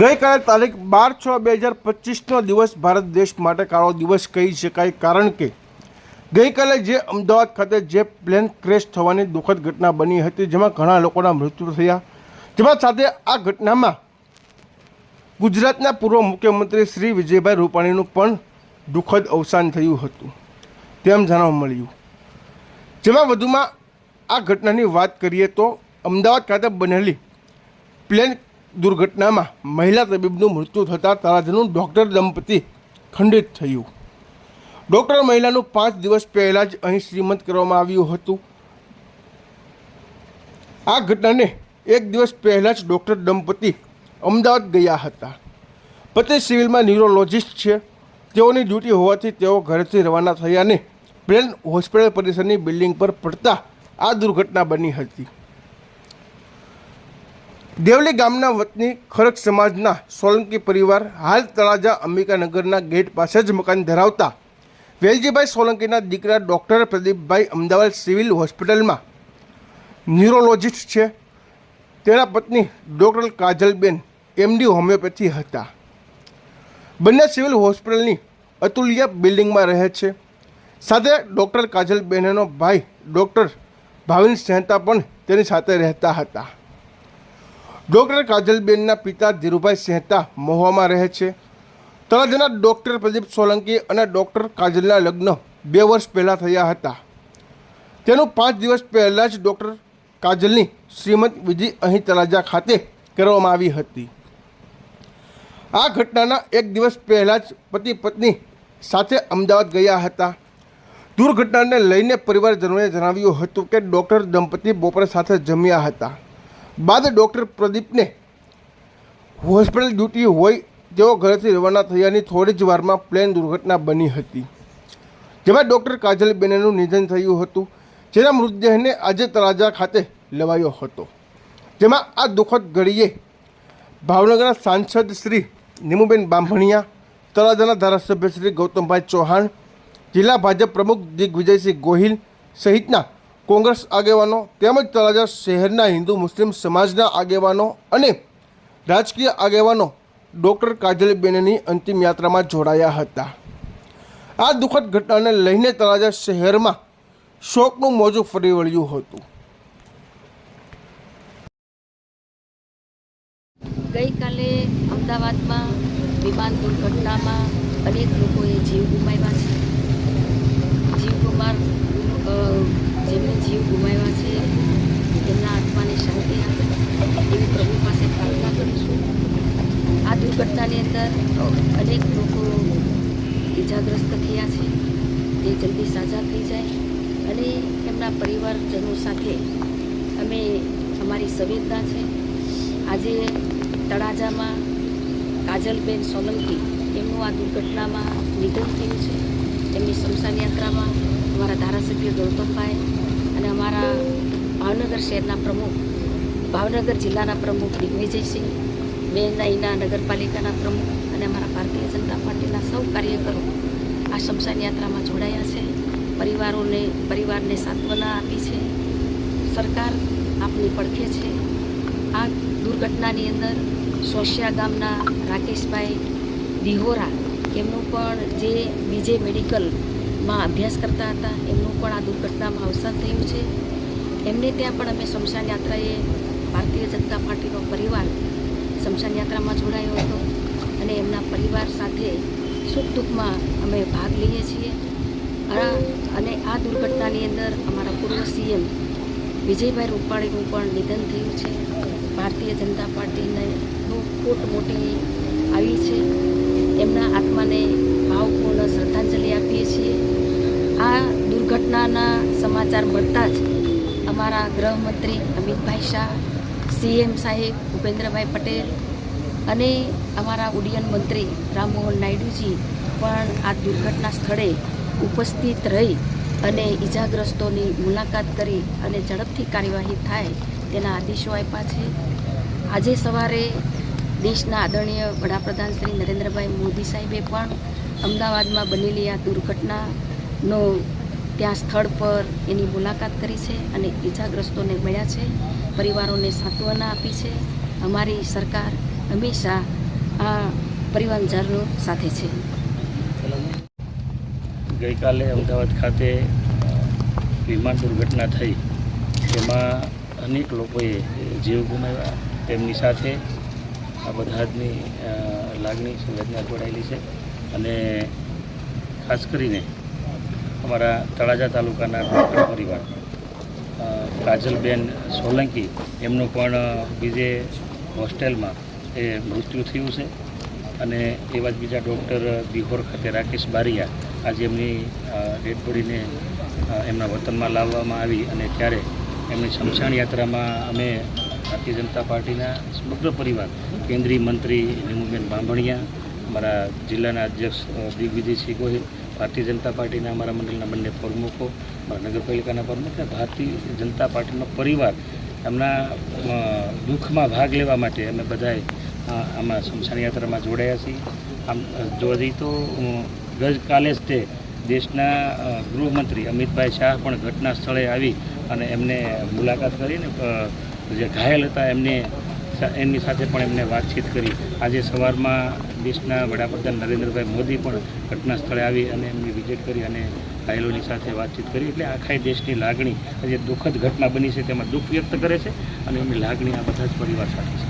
ગઈકાલે તારીખ બાર છ બે હજાર પચીસનો દિવસ ભારત દેશ માટે કાળો દિવસ કહી શકાય કારણ કે ગઈકાલે જે અમદાવાદ ખાતે જે પ્લેન ક્રેશ થવાની દુઃખદ ઘટના બની હતી, જેમાં ઘણા લોકોના મૃત્યુ થયા. જેમાં સાથે આ ઘટનામાં ગુજરાતના પૂર્વ મુખ્યમંત્રી શ્રી વિજયભાઈ રૂપાણીનું પણ દુઃખદ અવસાન થયું હતું. તેમ જાણવા મળ્યું. જેમાં વધુમાં આ ઘટનાની વાત કરીએ તો અમદાવાદ ખાતે બનેલી પ્લેન દુર્ઘટનામાં મહિલા તબીબનું મૃત્યુ થતાં તારાજનું ડૉક્ટર દંપતી ખંડિત થયું. ડૉક્ટર મહિલાનું પાંચ દિવસ પહેલાં જ અહીં શ્રીમંત કરવામાં આવ્યું હતું. આ ઘટનાને એક દિવસ પહેલાં જ ડૉક્ટર દંપતી અમદાવાદ ગયા હતા. પતિ સિવિલમાં ન્યુરોલોજિસ્ટ છે. તેઓની ડ્યુટી હોવાથી તેઓ ઘરેથી રવાના થયા અને પ્લેન હોસ્પિટલ પરિસરની બિલ્ડિંગ પર પડતા આ દુર્ઘટના બની હતી. દેવલી ગામના વતની ખરક સમાજના સોલંકી પરિવાર હાલ તળાજા અંબિકાનગરના ગેટ પાસે જ મકાન ધરાવતા વેલજીભાઈ સોલંકીના દીકરા ડૉક્ટર પ્રદીપભાઈ અમદાવાદ સિવિલ હોસ્પિટલમાં ન્યુરોલોજિસ્ટ છે. તેના પત્ની ડૉક્ટર કાજલબેન, એમડી હોમિયોપેથી હતા. બંને સિવિલ હોસ્પિટલની અતુલ્ય બિલ્ડિંગમાં રહે છે. સાથે ડૉક્ટર કાજલબેનનો ભાઈ ડૉક્ટર ભાવિન સહેતા પણ તેની સાથે રહેતા હતા. ડૉક્ટર કાજલબેનના પિતા ધીરુભાઈ સહેતા મહુવામાં રહે છે. તળાજાના ડૉક્ટર પ્રદીપ સોલંકી અને ડૉક્ટર કાજલના લગ્ન બે વર્ષ પહેલાં થયા હતા. તેનું પાંચ દિવસ પહેલાં જ ડૉક્ટર કાજલની શ્રીમદ વિધિ અહીં તળાજા ખાતે કરવામાં આવી હતી. આ ઘટનાના એક દિવસ પહેલાં જ પતિ પત્ની સાથે અમદાવાદ ગયા હતા. દુર્ઘટનાને લઈને પરિવારજનોએ જણાવ્યું હતું કે ડૉક્ટર દંપતી બપોરે સાથે જમ્યા હતા. બાદ ડૉક્ટર પ્રદીપને હોસ્પિટલ ડ્યુટી હોય તેઓ ઘરેથી રવાના થયાની થોડી જ વારમાં પ્લેન દુર્ઘટના બની હતી. જેમાં ડૉક્ટર કાજલબેનનું નિધન થયું હતું, જેના મૃતદેહને આજે તળાજા ખાતે લેવાયો હતો. જેમાં આ દુઃખદ ઘડીએ ભાવનગરના સાંસદ શ્રી નીમુબેન બાંભણિયા, તળાજાના ધારાસભ્ય શ્રી ગૌતમભાઈ ચૌહાણ, જિલ્લા ભાજપ પ્રમુખ દિગ્વિજયસિંહ ગોહિલ સહિતના કોંગ્રેસ આગેવાનો તેમજ તળાજા શહેરના હિન્દુ મુસ્લિમ સમાજના આગેવાનો અને રાજકીય આગેવાનો ડૉક્ટર કાજલબેનની અંતિમ યાત્રામાં જોડાયા હતા. આ દુઃખદ ઘટનાને લઈને તળાજા શહેરમાં શોકનું મોજું ફરી વળ્યું હતું. ગઈકાલે અમદાવાદમાં વિમાન દુર્ઘટનામાં અનેક લોકોએ જીવ ગુમાવ્યા છે. જીવ ગુમાર જેમને જીવ ગુમાવ્યા છે, તેમના આત્માને શાંતિ આપે, એવી પ્રભુ પાસે પ્રાર્થના કરું છું. આ દુર્ઘટનાની અંદર અનેક લોકો ઈજાગ્રસ્ત થયા છે. તે જલ્દી સાજા થઈ જાય અને એમના પરિવારજનો સાથે અમે અમારી સંવેદના છે. આજે તળાજામાં કાજલબેન સોલંકી એમનું આ દુર્ઘટનામાં નિધન થયું છે. તેમની શમશાન યાત્રામાં અમારા ધારાસભ્ય ગૌતમભાઈ અને ભાવનગર શહેરના પ્રમુખ, ભાવનગર જિલ્લાના પ્રમુખ દિગ્વિજયસિંહ બેન અહીંના નગરપાલિકાના પ્રમુખ અને અમારા ભારતીય જનતા પાર્ટીના સૌ કાર્યકરો આ શમશાન યાત્રામાં જોડાયા છે. પરિવારોને, પરિવારને સાંત્વના આપી છે. સરકાર આપની પડખે છે. આ દુર્ઘટનાની અંદર સોશિયા ગામના રાકેશભાઈ દિહોરા એમનું પણ જે બીજે મેડિકલમાં અભ્યાસ કરતા હતા. એમનું પણ આ દુર્ઘટનામાં અવસાન થયું છે. એમને ત્યાં પણ અમે શમશાન યાત્રાએ ભારતીય જનતા પાર્ટીનો પરિવાર શમશાન યાત્રામાં જોડાયો હતો અને એમના પરિવાર સાથે સુખ દુઃખમાં અમે ભાગ લઈએ છીએ. અને આ દુર્ઘટનાની અંદર અમારા પૂર્વ સીએમ વિજયભાઈ રૂપાણીનું પણ નિધન થયું છે. ભારતીય જનતા પાર્ટીને ખૂબ ખોટ મોટી આવી છે. એમના આત્માને ભાવપૂર્ણ શ્રદ્ધાંજલિ આપીએ છીએ. આ દુર્ઘટનાના સમાચાર મળતા જ અમારા ગૃહમંત્રી અમિતભાઈ શાહ, સીએમ સાહેબ ભૂપેન્દ્રભાઈ પટેલ અને અમારા ઉડ્ડયન મંત્રી રામમોહન નાયડુજી પણ આ દુર્ઘટના સ્થળે ઉપસ્થિત રહી અને ઈજાગ્રસ્તોની મુલાકાત કરી અને ઝડપથી કાર્યવાહી થાય તેના આદેશો આપ્યા છે. આજે સવારે દેશના આદરણીય વડાપ્રધાન શ્રી નરેન્દ્રભાઈ મોદી સાહેબે પણ અમદાવાદમાં બનેલી આ દુર્ઘટનાનો ત્યાં સ્થળ પર એની મુલાકાત કરી છે અને ઈજાગ્રસ્તોને મળ્યા છે, પરિવારોને સાંત્વના આપી છે. અમારી સરકાર હંમેશા આ પરિવારજનો સાથે છે. ગઈકાલે અમદાવાદ ખાતે વિમાન દુર્ઘટના થઈ. તેમાં અનેક લોકોએ જીવ ગુમાવ્યા. તેમની સાથે આ બધા જની લાગણી સંવેદના જોડાયેલી છે. અને ખાસ કરીને અમારા તળાજા તાલુકાના ડૉક્ટર પરિવાર કાજલબેન સોલંકી, એમનું પણ બીજે હોસ્ટેલમાં એ મૃત્યુ થયું છે. અને એવા જ બીજા ડૉક્ટર બિહોર ખાતે રાકેશ બારિયા આજે એમની ડેડ બોડીને એમના વતનમાં લાવવામાં આવી અને ત્યારે એમની શમશાન યાત્રામાં અમે ભારતીય જનતા પાર્ટીના સમગ્ર પરિવાર, કેન્દ્રીય મંત્રી નીમુબેન બાંભણિયા અમારા જિલ્લાના અધ્યક્ષ દિગ્વિજયસિંહ ગોહિલ, ભારતીય જનતા પાર્ટીના અમારા મંડળના બંને પ્રમુખો અમારા નગરપાલિકાના પ્રમુખ અને ભારતીય જનતા પાર્ટીનો પરિવાર એમના દુઃખમાં ભાગ લેવા માટે અમે બધાએ આમાં શમશાન યાત્રામાં જોડાયા છીએ. આમ જોવા તો ગઈકાલે જ તે દેશના ગૃહમંત્રી અમિતભાઈ શાહ પણ ઘટના સ્થળે આવી અને એમને મુલાકાત કરીને જે ઘાયલ હતા એમને એમની સાથે પણ એમને વાતચીત કરી. આજે સવારમાં દેશના વડાપ્રધાન નરેન્દ્રભાઈ મોદી પણ ઘટના સ્થળે આવી અને એમની વિઝિટ કરી અને ઘાયલોની સાથે વાતચીત કરી. એટલે આખા દેશની લાગણી જે દુઃખદ ઘટના બની છે તેમાં દુઃખ વ્યક્ત કરે છે અને એમની લાગણી આ બધા જ પરિવાર સાથે છે.